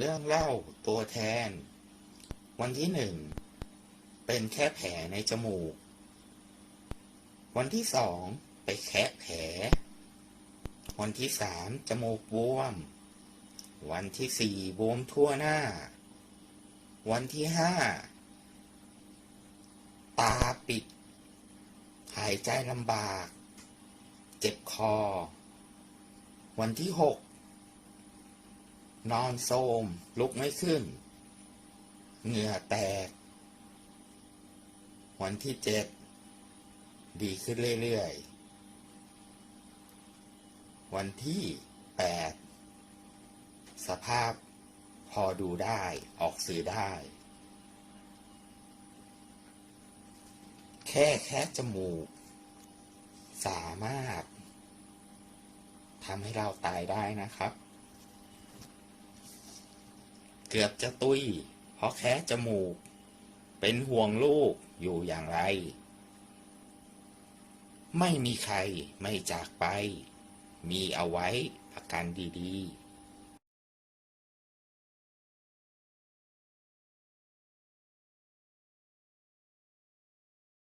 เรื่องเล่าตัวแทน วันที่หนึ่งเป็นแค่แผลในจมูก วันที่สองไปแคะแผล วันที่สามจมูกบวม วันที่สี่บวมทั่วหน้า วันที่ห้าตาปิด หายใจลำบาก เจ็บคอ วันที่หก นอนโทมลุกไม่ขึ้น เหงื่อแตก วันที่เจ็ด ดีขึ้นเรื่อยๆ วันที่แปด สภาพพอดูได้ออกสื่อได้ แค่แค่จมูก สามารถทำให้เราตายได้นะครับ เกือบจะตุย เพราะแค่จมูก เป็นห่วงลูกอยู่อย่างไร ไม่มีใครไม่จากไป มีเอาไว้ประกันดี ๆ